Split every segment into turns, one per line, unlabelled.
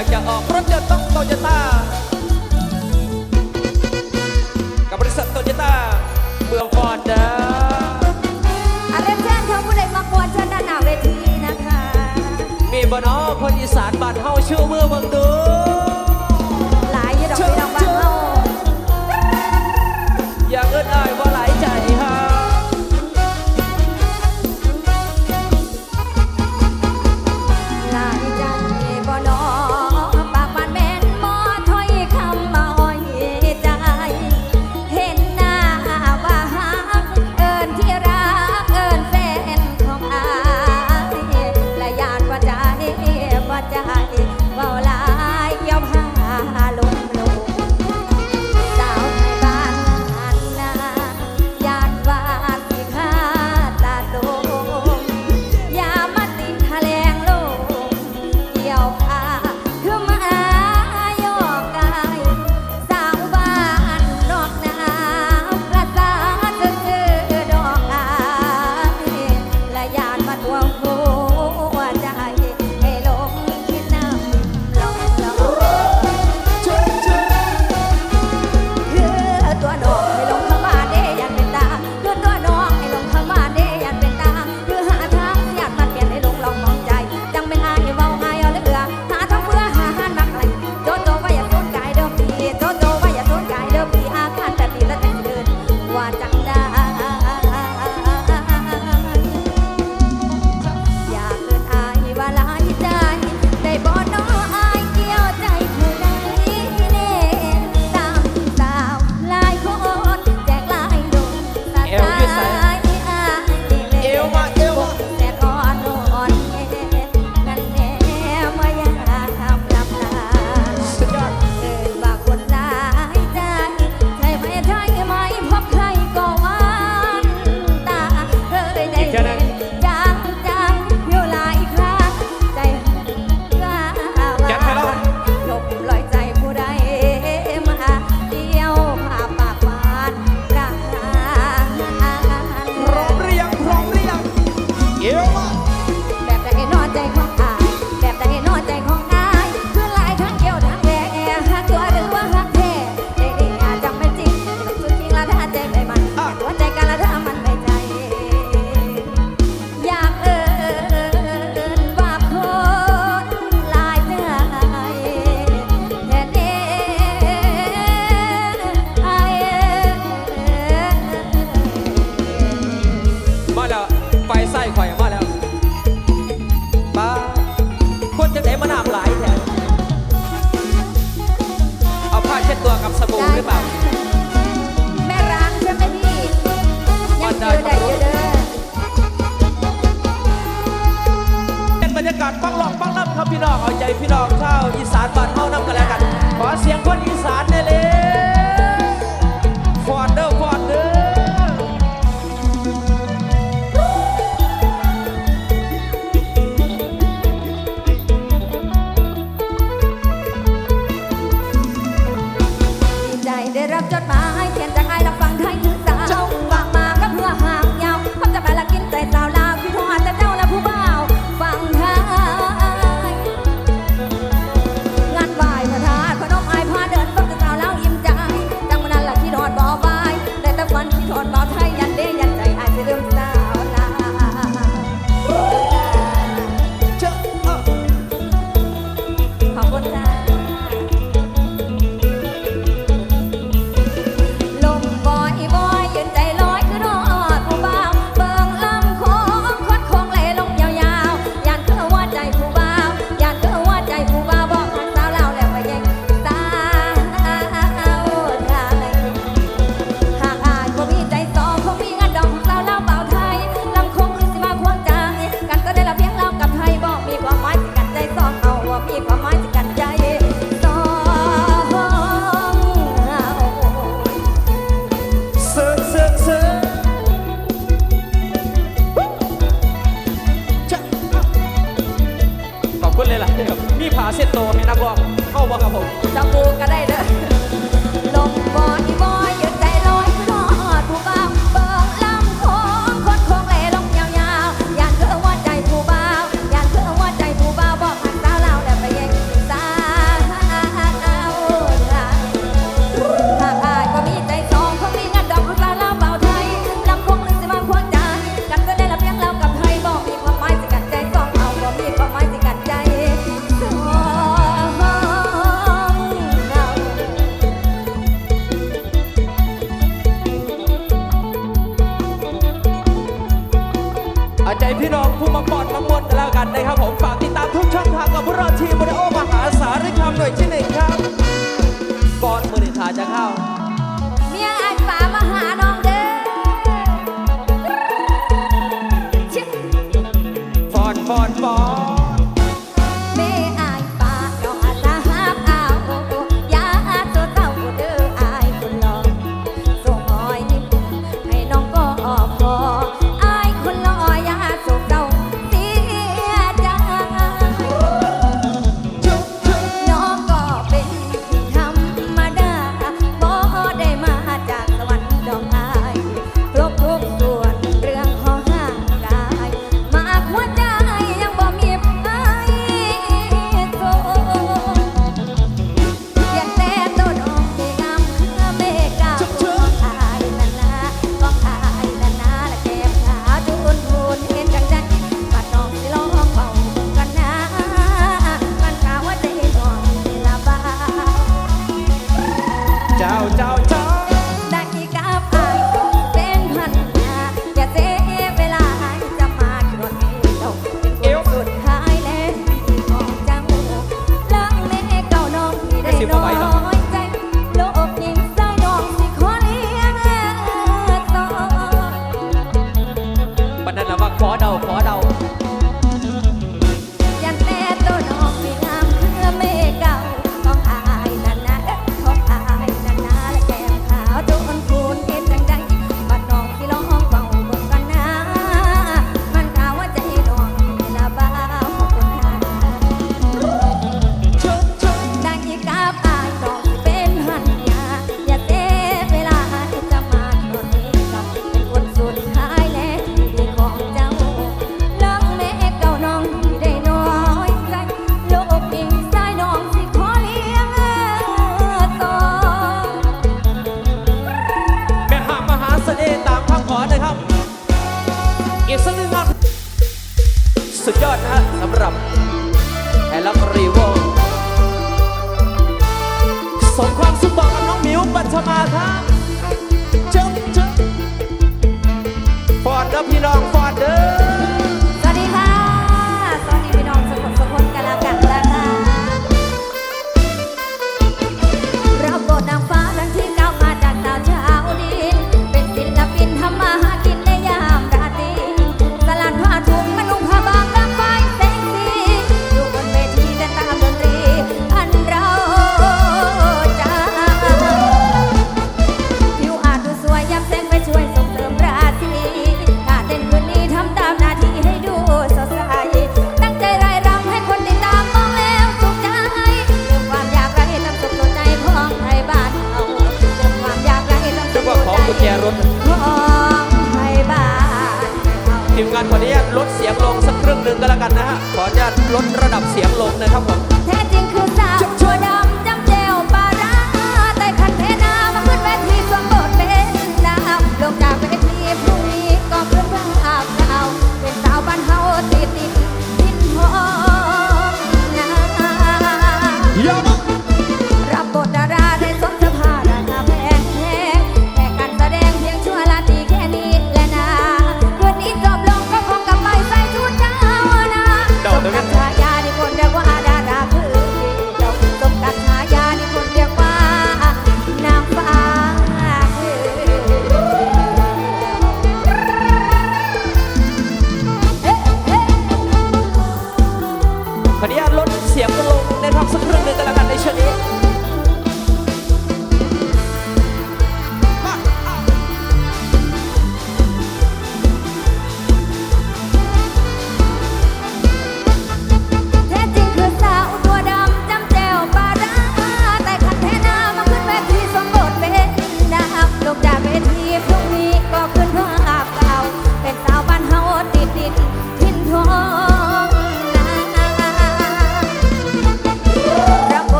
าก
จะ
ออกรถยนต์ต้องโตโยต้ากับบริษัทโตโย
ต้า
เมืองฟอนเด้อาเรียนเชิ
ญเธ
อผู้ใดมากวนเชิญด้านหน้าเวทีนะ
คะ มีบ่นอคนอี
สานบาดเฮาชื่อเมื่อวันง
ดู บ
จดหมายเขียน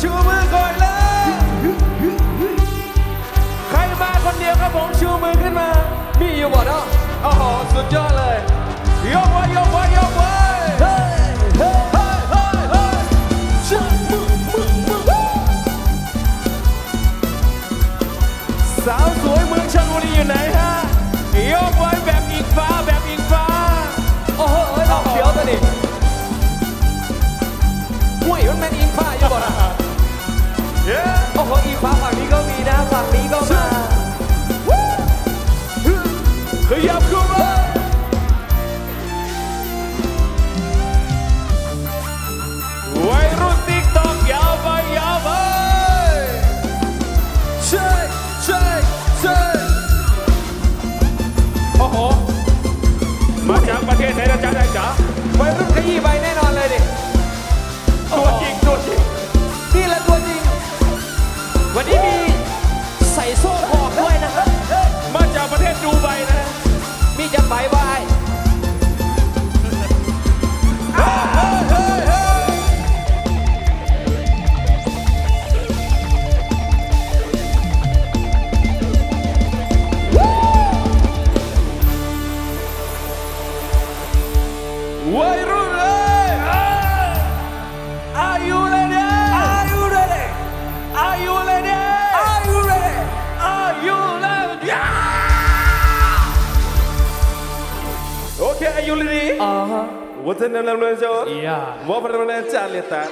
ชูมือก่อนเลย ใครมาคนเดียวครับผมชูมือขึ้นมา มีอยู่บ่เนาะโอ้โหสุดยอดเลย ยกไว้ยกไว้ยกไว้เฮ้ยเฮ้ยเฮ้ยเฮ้ยสาวสวยเมืองชลบุรีอยู่ไหนฮะ ยกไว้แบบอิงฟ้าแบบอิงฟ้า โอ้โหเราเขียวตัวดิ อุ้ยมันแม่นอิงฟ้าอยู่ว่นะ โอ้โหอีฟ้าฝั่งนี้ก็มีนะฝั่งนี้ก็มาขยับขึ้นมา me? Uh-huh.
What's in the language?
Yeah.
What for the language? Chalita.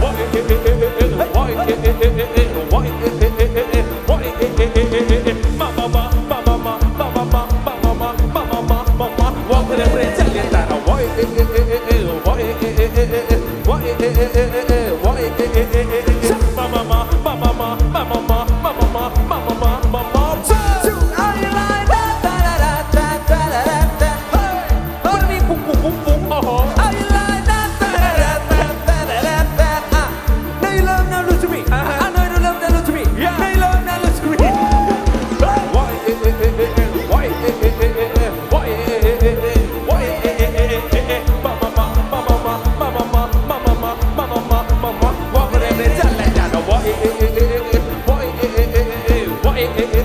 What it it it it it what it it it it it what it it it it it what it it it it it it ma ma ma ma ma ma ma ma ma ma ma ma ma ma ma ma ma what for the language? Chalita. What it it it it it what it it it it it what
it it it it it Hey. it.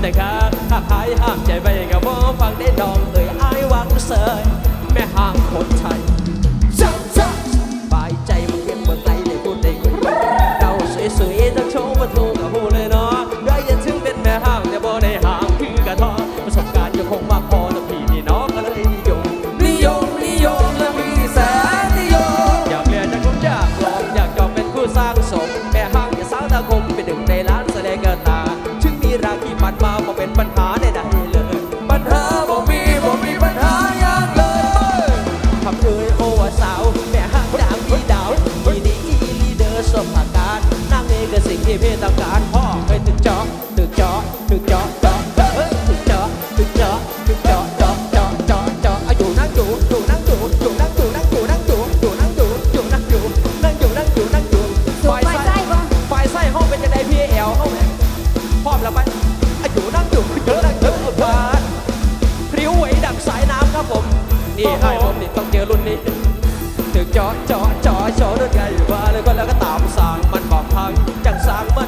แต่
ขา
ถ้าหายห้ามใจไปก็บบ่ฟังได้ดองเอ่ยอายวังเสยแม่ห้ามคนไทย ผมนี่ต้องเจอรุ่นนี้ ถึงจอจอจอจอรุ่นไงว่าเลยก็แล้วก็ตามสั่งมันบอกพังจังสั่งมัน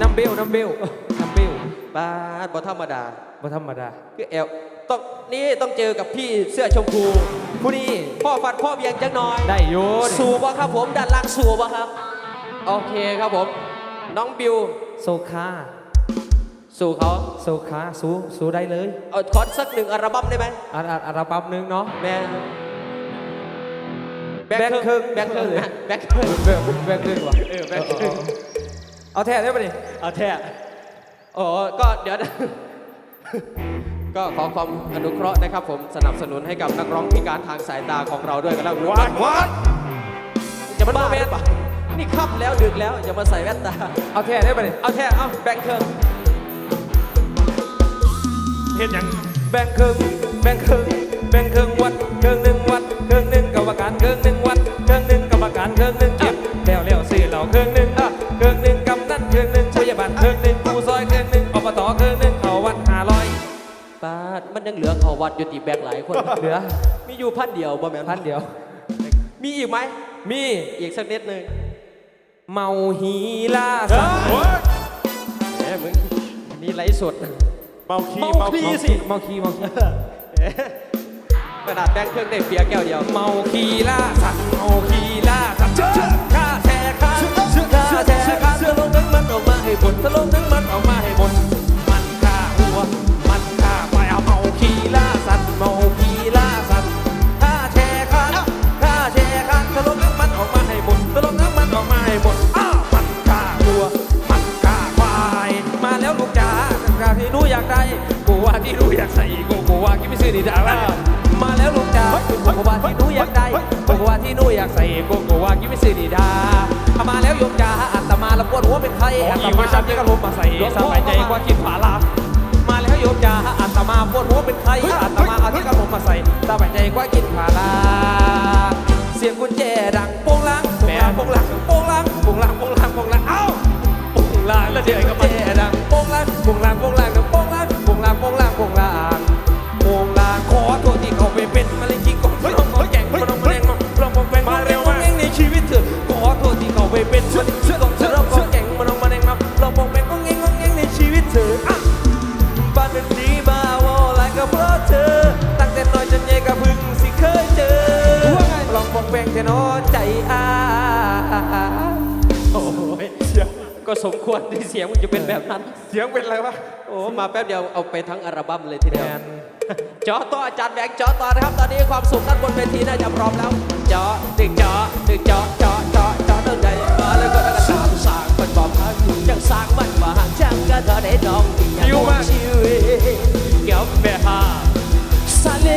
น้ำเบ
ลน้ำเบลน้ำเบล
บ้าบอธรรมดา
บ่ธรรมดา
คือแอลต้องนี่ต้องเจอกับพี่เสื้อชมพูผู้นี้พ่อฟัดพ่อเบียงจังน้อย
ได้โยน
สูบะครับผมด้านล่างสูบะครับ โอเคครับผม น้องบิว
โซคา
สู่เขา
โซคาสู้สู้ได้เลย
เอาคอนสักหนึ่งอัลบั้มได้ไหม
อันอันอันบั้มหนึงเนาะ
แม่แบ
แบ็
ง
ค
ค์
เคิ
เคิ
ร์
ง
ก
แบงค์เคิงนะแบงค์เคิง
แบ็คแบ็คเคิร์กว่ะ
เออแบ็คเคิร์ก
เอาแท้ได้ปะนี่
เอาแท้โอ้ก็เดี๋ยวนะก็ขอความอนุเคราะห์นะครับ ผมสนับสนุนให้กับนักร้องพิการทางสายตาของเราด้วยกันแล้วกัน
วัดวัด
จะมาบ้าแว่นปะนี่ค่ำแล้วดึกแล้วอย่ามาใส่แว่นตา
เอาแท้ได้ปะนี่
เอาแท้เอาแบงค์เคิง
เห็นยัง
แบ่งครึ่งแบ่งครึ่งแบ่งครึ่งวัดครึ่งหนึ่งวัดครึ่งหนึ่งกรรมการครึ่งหนึ่งวัดครึ่งหนึ่งกรรมการครึ่งหนึ่ง ด
มันยังเหลือเขาวัดอยู่ตีแบงค์หลายคน
เหลือ
มีอยู่พันเดียวบ่แม่น
พันเดียว
มีอีกไหม
มี
อีกสักนิดหนึง
เมาฮีลาสัตว์
โอ้ย
แหมมึงนี่ไลฟ์สด
เมาคี
เมา
เมา
คลี
คี
สิ
เมาคีเมาคี
ขนาดแบงค์เครื่องได้เปียร์แก้วเดียว
เมาคีล่าสัตว์เมาคีล่าสัตว์ข้าแช่ข้าข้าแช่ข้าสลงทั้งมันออกมาให้หมดสล มควรที่เสียงมันจะเป็นแบบนั้น เสียงเป็นอะไรวะโอ้มาแป๊บเดียวเอาไปทั้งอัลบั้มเลยทีเดียวจอต่ออาจารย์แบงค์จอต่อนะครับ ตอนนี้ความสุขด้านบนเวทีน่าจะพร้อมแล้วจอตึงจอตึงจอจอจอจอต้องใจมา
แล้วก็แล้วก็สามสางมันบอกพางจั
งสางมัน
มาจังก็เธอได้ดองที่ยังชีวิตเก็บไปหาสาเล